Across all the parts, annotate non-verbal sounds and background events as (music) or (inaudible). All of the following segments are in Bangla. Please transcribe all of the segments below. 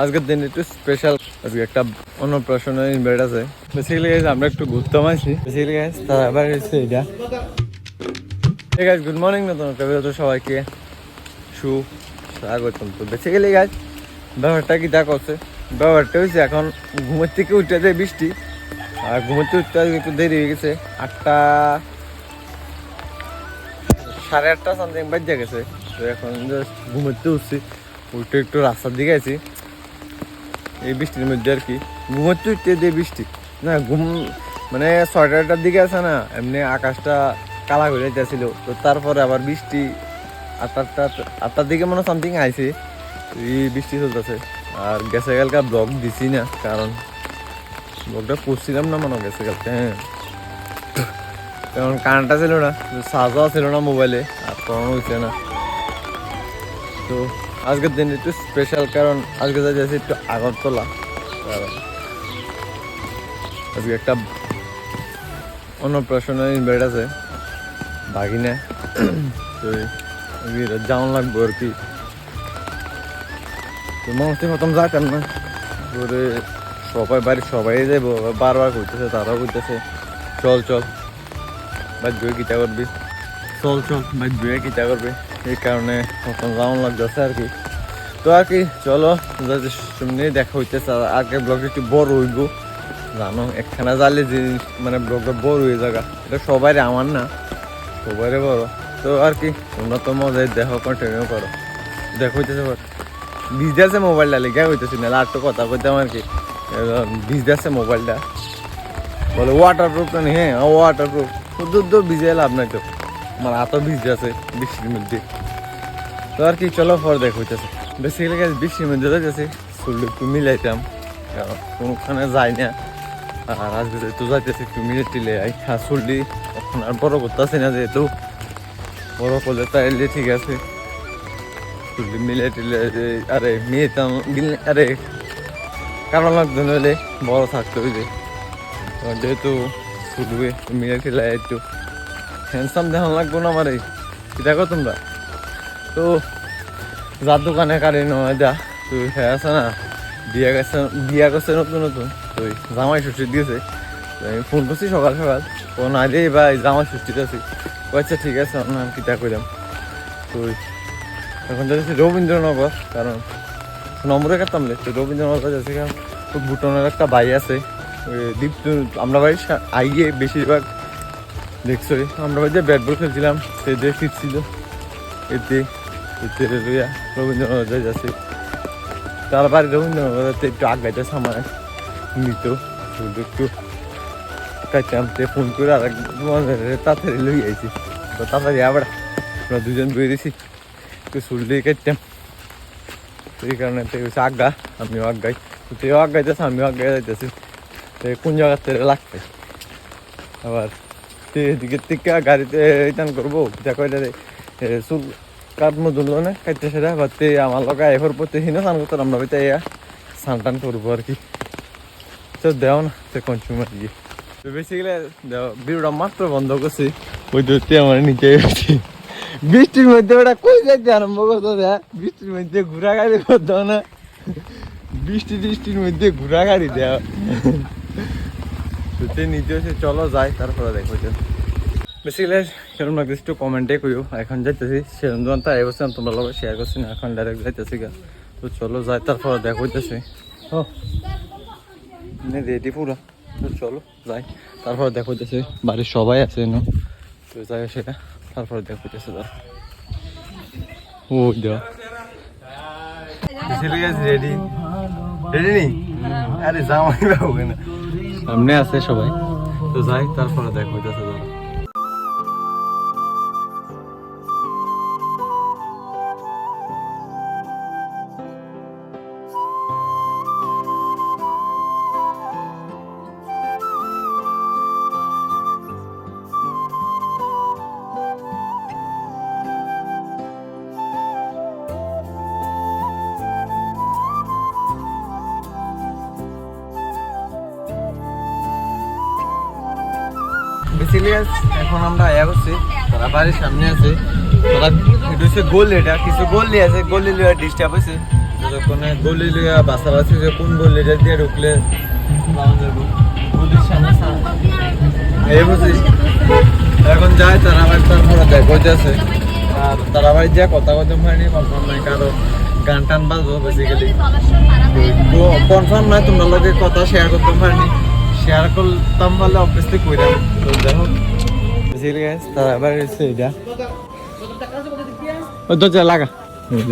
আজকের দিন একটু স্পেশাল একটা অন্নপ্রাশনের ইনভাইট আছে। বেসিক্যালি গাইস আমরা একটু ঘুরতে আসি বেসিক্যালি গাইস তার আবার এসে এটা ঠিক আছে গুড মর্নিং নতুন একটা সবাইকে। সু, স্বাগতম। তো বেসিক্যালি গাইস ব্যাপারটা কি তা করছে ব্যাপারটা হয়েছে এখন ঘুমের থেকে উঠতে যায় বৃষ্টি, আর ঘুমের থেকে উঠতে একটু দেরি হয়ে গেছে। আটটা সাড়ে আটটা সামথিং বাজে গেছে। তো এখন just ঘুমোতে উঠছি। উঠে একটু রাস্তার দিকে আছি এই বৃষ্টির মধ্যে আর কি। উঠতে দিয়ে বৃষ্টি। না, ঘুম মানে ছয়টাটার দিকে আছে না, এমনি আকাশটা কালা হয়ে যাচ্ছিল তো তারপরে আবার বৃষ্টি আটটা আটটার দিকে মনে সামথিং আইছে। এই বৃষ্টি চলতেছে। আর গেছে কালকা ব্লগ দিছি না, কারণ ব্লগটা করছিলাম না মনে গেছে কালকে হ্যাঁ। কারণ কারেন্টটা ছিল না চার্জও ছিল না মোবাইলে আর করানো হচ্ছে না। তো আজকের দিন একটু স্পেশাল কারণ আজকে যা যাচ্ছি একটু আগরতলা। আজকে একটা অন্নপ্রাশনের ইনভাইট আছে, বাগিনা। তো যাওয়ান লাগবো আর কি। তো মানুষ প্রথম যাইতাম না। সবাই বাড়ির সবাই যাব বারবার করতেছে তারাও করতেছে চল চল, বাদ বয়ে কিতা করবি? চল চল, বাদ বয়ে কিতা করবি? এই কারণে যাওয়ান লাগতেছে আর কি। তো আর কি, চলো যাতে সামনে দেখা হইতেছে আগে ব্লগ একটু বড় হইব। জানো, একখানা জালে যে মানে ব্লগটা বড় হয়ে জায়গা এটা সবাই আমার না সবাই বড়। তো আর কি, তোমরা তো মজায় দেখো কন্টিনিউ করো। দেখো হইতেছে ভিজতে আছে মোবাইলটা লেগে হইতেছি না আর তো কথা কইতাম আর কি। ভিজতে আছে মোবাইলটা বলে ওয়াটার প্রুফ তো নেই হ্যাঁ ওয়াটার প্রুফ দূর দূর ভিজে লাভ নাই তো। আমার হাতও ভিজে আছে বৃষ্টির মধ্যে। তো আর কি, চলো পর দেখ হইতেছে। বেসিক্যালি গাছ বৃষ্টির মধ্যে যাইতেছে, চুল একটু মিলাইতাম। কারণ কোনোখানে যাই না। আর আজকে তো যাইতেছে, একটু মিলে টিলে আর চুলটি। এখন আর বড় করতেছে না যেহেতু। বড় করলে তাইলে ঠিক আছে। চুলটি মিলে টিলে আরে মেয়েতাম আরে কারণ লাগতো বড় থাকতে হইলে যেহেতু শুধুই মিলে টিলে একটু হ্যান্ডসাম দেখান লাগবো না আমার? এই দেখো তোমরা? তো, যার দোকানে কারি নয় যা, তো হ্যাঁ আছে না, বিয়া গেছে বিয়া গেছে নতুন নতুন, তো ওই জামাই ষষ্ঠী দিয়েছে। আমি ফোন করছি সকাল সকাল, ও না রে ভাই জামাই ষষ্ঠীতে আছি। আচ্ছা ঠিক আছে কিতা কইলাম। তো ওই এখন যাচ্ছি রবীন্দ্রনগর, কারণ নম্বরে কাটতাম তো রবীন্দ্রনগর যাচ্ছি কারণ ভুটানের একটা ভাই আছে দীপ আমরা বাড়ি আইয়ে বেশিরভাগ দেখছ আমরা বাড়িতে ব্যাট বল খেলছিলাম সে যে ফিরছিল এতে এতে লইয়া রবীন্দ্রনগর যাচ্ছে। তার বাড়ি রবীন্দ্রনগরতে একটু আগাইতে সামায়, নিত একটু কাইতামতে ফোন করে আর তাড়াতাড়ি লই আইছি। তো তাড়াতাড়ি আবার আমরা দুজন বেরিয়েছি একটু শুনলে কাটতাম সেই কারণে তো হচ্ছে আজ্ঞা আমিও আজ্ঞাই তো তেও আজ্ঞাইতেছে আমিও আজ্ঞাই যাইতেছি। তো কোন জায়গার থেকে লাগবে? আবার তে এদিকে থেকে গাড়িতে রিটার্ন করব। দেখো এটা চুল কাঠ মধুল না, কাটতে সেটা, বা তে আমার লগা এফর পড়তে হিনো স্নান করতে, আমরা বাড়িতে ইয়া স্নান টান করব আর কি। তো দেও না সে কনজিউমার গিয়ে। তো বেসিক্যালি ভিডিওটা মাত্র বন্ধ করছি। ওই ধরতে আমার নিচে গেছি বৃষ্টির মধ্যে ওটা কই যাইতে আরম্ভ করতো বৃষ্টির মধ্যে ঘোরা গাড়ি করতো না। বৃষ্টি বৃষ্টির মধ্যে ঘোরা গাড়ি দেওয়া তো নিচে এসে চলো যাই তারপরে দেখো বেসিক্যালি সেরকম লাগছে একটু কমেন্টে কইও। এখন যাইতেছি সেরকম দোকান তো এবছর তোমরা লোক শেয়ার করছি না এখন ডাইরেক্ট যাইতেছি গা। তো চলো যাই তারপরে দেখো হইতেছে ও রেডি পুরো। তো চলো যাই তারপরে দেখো হইতেছে বাড়ির সবাই আছে না? তো যাই সেটা তারপরে দেখো হইতেছে তার ও দেওয়া রেডি রেডি নেই আরে জামাই বাবু না সামনে আছে সবাই। তো যাই তারপরে দেখো তারা এখন আমরা আয়া করছি তারা বাড়ির সামনে আছে। তারা হচ্ছে গোল এটা, কিছু গোল আছে গোল নিয়ে ডিস্টার্ব হয়েছে যতক্ষণ গলি লিয়া বাসি যে কোন গলিটা দিয়ে ঢুকলে এই বুঝিস এখন যায় তারা আবার তারপরে দেখ হইতেছে আর তারা ভাই যা কথা কথা হয়নি কনফার্ম নাই, কারণ গান টান বাজবো বেসিক্যালি কনফার্ম নাই, তোমরা লোকে কথা শেয়ার করতে পারিনি। শেয়ার করতাম পারলে অবভিয়াসলি কইরাম। তো দেখো বেসিক্যালি গাইস তারা আবার এসে এটা ও দরজা লাগা।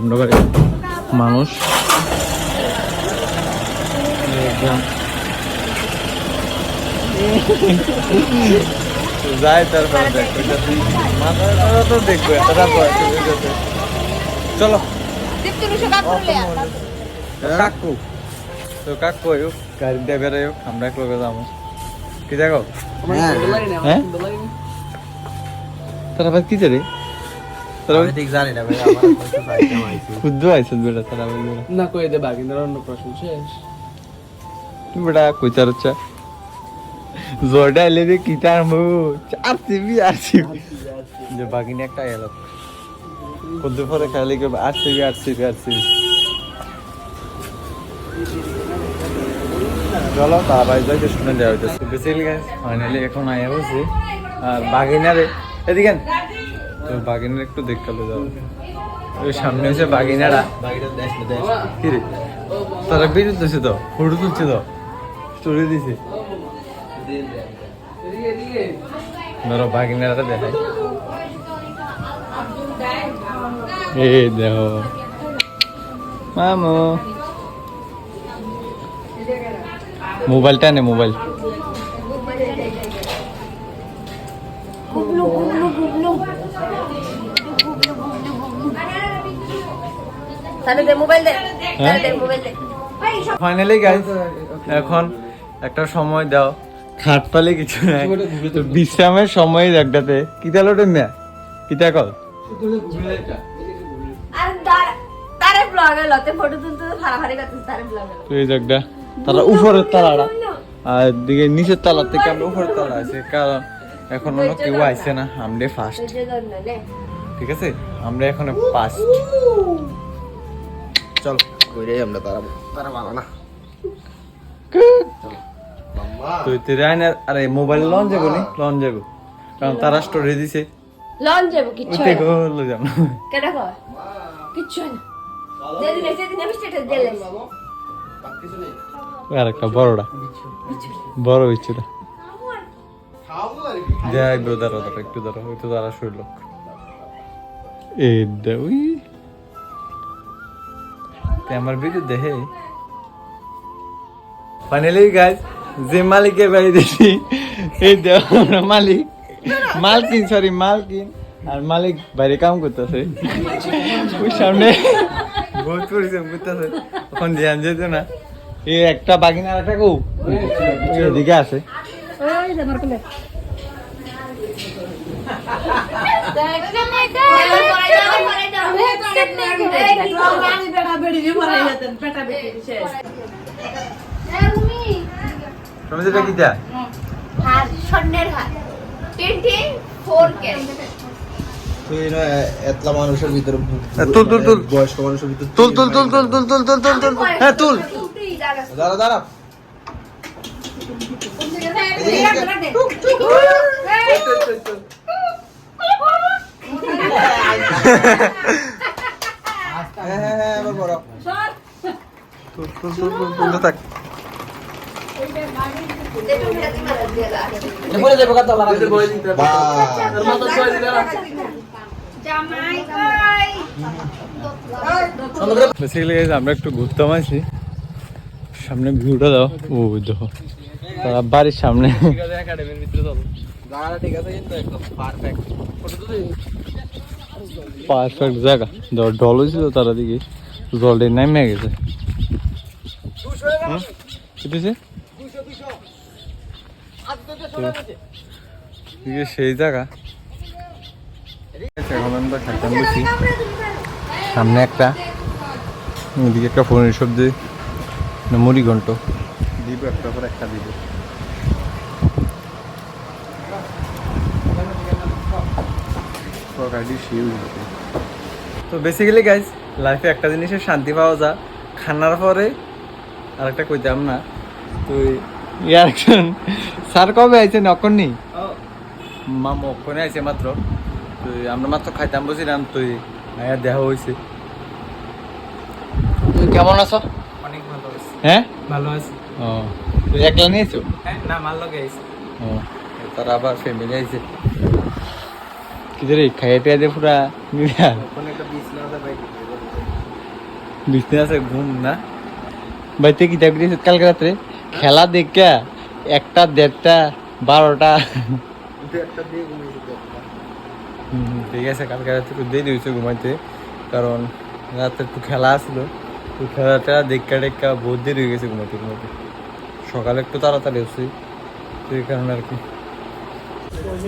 আমরা বাড়ি মানুষ। যায় তারপরে তো দেখব। চলো কাকু। তো কাকু আয়ো গাড়ি দিয়ে বেরোয় আমরা এক লোকে যাব। কি দেখো? হ্যাঁ। তারা আবার কি জানে? তারা আবার ঠিক জানি না ভাই চাইতাম আইছি বেটা তারা বেটা না কয়ে দে বাগিন্দার অন্য প্রশ্ন শেষ। বেটা কইতার হচ্ছে জোরটা এলে রে কিটার মু আর সিবি আর সিবি যে বাগিনি একটা এলো। পরে খাইলে কি R CB R CB R CB চলো তাড়াতাড়ি যাই শুনে দেওয়া হইতেছে। বেসিক্যালি গাইস ফাইনালি এখন আয়া বসে। আর বাগিনারে এদিকে তো বাগিনার একটু দেখতে হলো যাও। ওই সামনে হচ্ছে বাগিনারা, কি রে? তারা বেরিয়ে তুলছে তো ফটো তুলছে তো স্টোরি দিছে। ধরো বাগিনারা দেখায় এই দেখো। মামু। মোবাইলটা নে মোবাইল। ফাইনালি হ্যাঁ? গাইস এখন একটা সময় দাও। খাট পালে কিছু নাই। বিশ্রামের সময় একটাতে কি তাহলে ওটা না? কি তা তুই তারে উপরের তালাটা। আর দিকে নিচের তালা থেকে আমরা উপরের তালা আছে কারণ এখন অন্য কেউ আইছে না আমরা ফার্স্ট ঠিক আছে? আমরা এখন ফার্স্ট চল কইরে আমরা তারা তারা ভালো না। তুই আরে মোবাইল লন যাব নি? লন যাব। কারণ তারা স্টোরি দিছে। লন যাব কিচ্ছু হয় না। যাব। কেডা কয়? কিচ্ছু হয় না। যেদিন যেদিন আমি স্টেটাস দিলে আর একটা বড়টা। বড় বিচ্ছুটা যাই ব্রো দাঁড়া দাঁড়া একটু দাঁড়া ওই দাঁড়া শুইল এই দে উই। তে আমার ভিডিও দেখে ফাইনালি গাইস যে মালিকের বাড়ি দেখি এই আমরা মালিক। মালকিন সরি মালকিন। আর মালিক বাইরে কাম করতেছে। ওই সামনে। বহুত পরিশ্রম করতেছে। এখন ধ্যান যেত না। এই একটা বাগিনা আর একটা কৌ এদিকে আছে ওই যে আমার কোলে। যেটা কিটা হাত স্বর্ণের হাত। টোয়েন্টি ফোর কে। তুই না এতলা মানুষের ভিতরে তুল, তুল, তুল। বয়স্ক মানুষের ভিতরে তুল তুল তুল তুল তুল তুল তুল তুল তুল। হ্যাঁ তুল। দাঁড়া। দাঁড়া আমরা একটু ঘুরতাম আছি সামনে ভিউটা দাও। ও দেখো। তারা বাড়ির সামনে। পারফেক্ট জায়গা। ধর, ঢল হয়েছিল তারা দিকে। জলটা নেমে গেছে? কি সেই জায়গা। সামনে একটা। এদিকে একটা ফোনের শব্দ মুড়ি ঘন্ট। দিব একটা পর একটা দিব। তো বেসিক্যালি গাইজ লাইফে একটা জিনিসের শান্তি পাওয়া যা খানার পরে আর একটা কইতাম না তুই ইয়ার স্যার কবে আইছেন? অকনি মামা অকনে আইছে মাত্র। তুই আমরা মাত্র খাইতাম বসিলাম তুই আয়া দেহ হয়েছে তুই কেমন আছো? অনেক ভালো আছে। হ্যাঁ? ভালো আছে। ও তুই একলা নিয়েছো হ্যাঁ না মাল লগে আইছে। ও তার আবার ফ্যামিলি আইছে। কি রে খাইয়ে টেয়ে দে পুরা নিয়া বিছনা আছে ঘুম না? বাইতে কি দেখবি কালকে রাত্রে খেলা দেখা একটা দেড়টা বারোটা। দিয়ে ঠিক আছে কালকে রাত্রে দেরি হয়েছে ঘুমাইতে। কারণ রাত্রে একটু খেলা আসলো খেলাটা দেখা টেক্কা বহুত দেরি হয়ে গেছে ঘুমাইতে ঘুমাইতে সকালে একটু তাড়াতাড়ি হচ্ছে এই কারণে আর কি।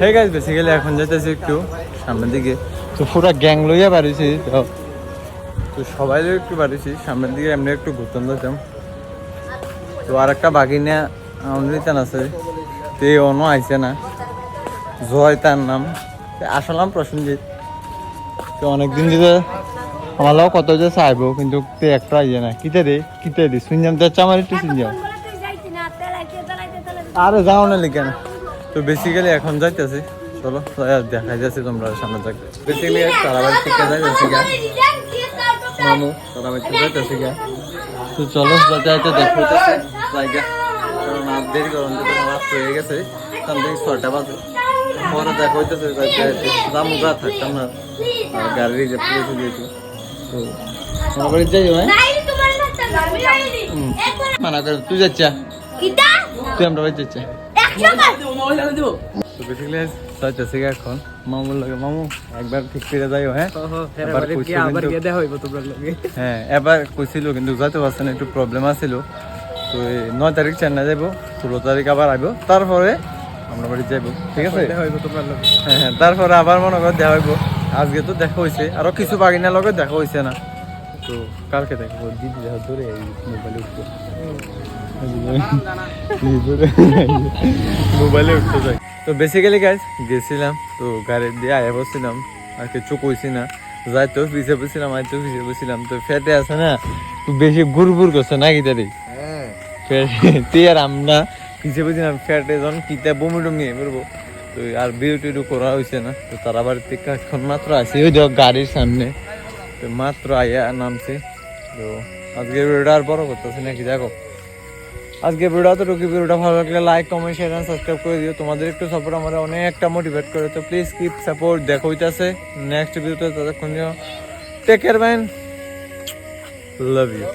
হয়ে গেছে বেসিক্যালি এখন যাইতেছি একটু সামনের দিকে। তো পুরা গ্যাং লইয়া বাড়িছি, তো তো সবাই একটু বাড়িছি, সামনের দিকে এমনি একটু ঘুরতাম যেতাম তো আর একটা বাগিনা অমৃতান আছে, তো অন্য আইছে না। জয় তার নাম। আসলাম প্রসেনজিৎ। তো অনেকদিন ধরে আমার লোক কত যে চাইব কিন্তু তে একটা ইয়ে না কিতে রে কিতে রে শুনজাম তো আমার একটু শুনজাম আরে যাও না লিখে না। তো বেসিক্যালি এখন যাইতেছি। চলো দেখাই যাচ্ছে তোমরা সামনে যাক। বেসিক্যালি তারাবাড়ি থেকে যাইতেছি গা। মামু তারাবাড়ি থেকে যাইতেছি গা। তো চলো যাতে যাইতে দেখো জায়গা কারণ আর দেরি করুন তো রাত হয়ে গেছে। তার থেকে ছয়টা বাজে। পরে দেখা হইতেছে যাইতে গা থাকতাম না গাড়ি রিজার্ভ করেছে যেহেতু তো আমার বাড়ি যাই হ্যাঁ? মানা করে তুই যাচ্ছা। তুই আমরা বাড়ি যাচ্ছা। তো বেসিক্যালি যাইতেছি গা এখন মামুর লাগে মামু একবার ঠিক করে যাইও হ্যাঁ? হ্যাঁ এবার কইছিল কিন্তু যাইতে পারছে না একটু প্রবলেম আছিল। তো নয় তারিখ চেন্নাই যাইব ষোলো তারিখ আবার আইব তারপরে আমরা বাড়ি যাইব ঠিক আছে? হ্যাঁ হ্যাঁ তারপরে আবার মনে কর দেখা হইব। আজকে তো দেখা হয়েছে আরও কিছু বাগিনার লগে দেখা হয়েছে না। তো কালকে দেখব দিদি দেখা ধরে মোবাইলে উঠবো (laughs) মোবাইলে উঠতে যাই। তো বেসিক্যালি গাইজ গেছিলাম তো গাড়ি দিয়ে আয়া বসছিলাম। আর কিছু কইছি না। যাই তো পিছিয়ে বসছিলাম আয় তো পিছিয়ে বসছিলাম। তো ফেটে আছে না তো বেশি গুড় গুড় করছে না গিটারি (laughs) তুই আর আমরা পিছিয়ে বসছিলাম ফ্যাটে যখন কিতা বমি টমি করব তো আর বিউ টিউ করা হয়েছে না। তো তারা বাড়ি থেকে এখন মাত্র আসি ওই দেখো গাড়ির সামনে। তো মাত্র আইয়া নামছে। তো আজকে ভিডিওটা আর বড় করতেছি নাকি দেখো আজকে ভিডিও তো রুকি ভিডিওটা ভালো লাগলে like comment share and subscribe করে দিও। তোমাদের একটু সাপোর্ট আমার অনেকটা মোটিভেট করে। তো প্লিজ কিপ সাপোর্ট দেখো হইতাছে নেক্সট ভিডিওতে ততক্ষণ take care man love you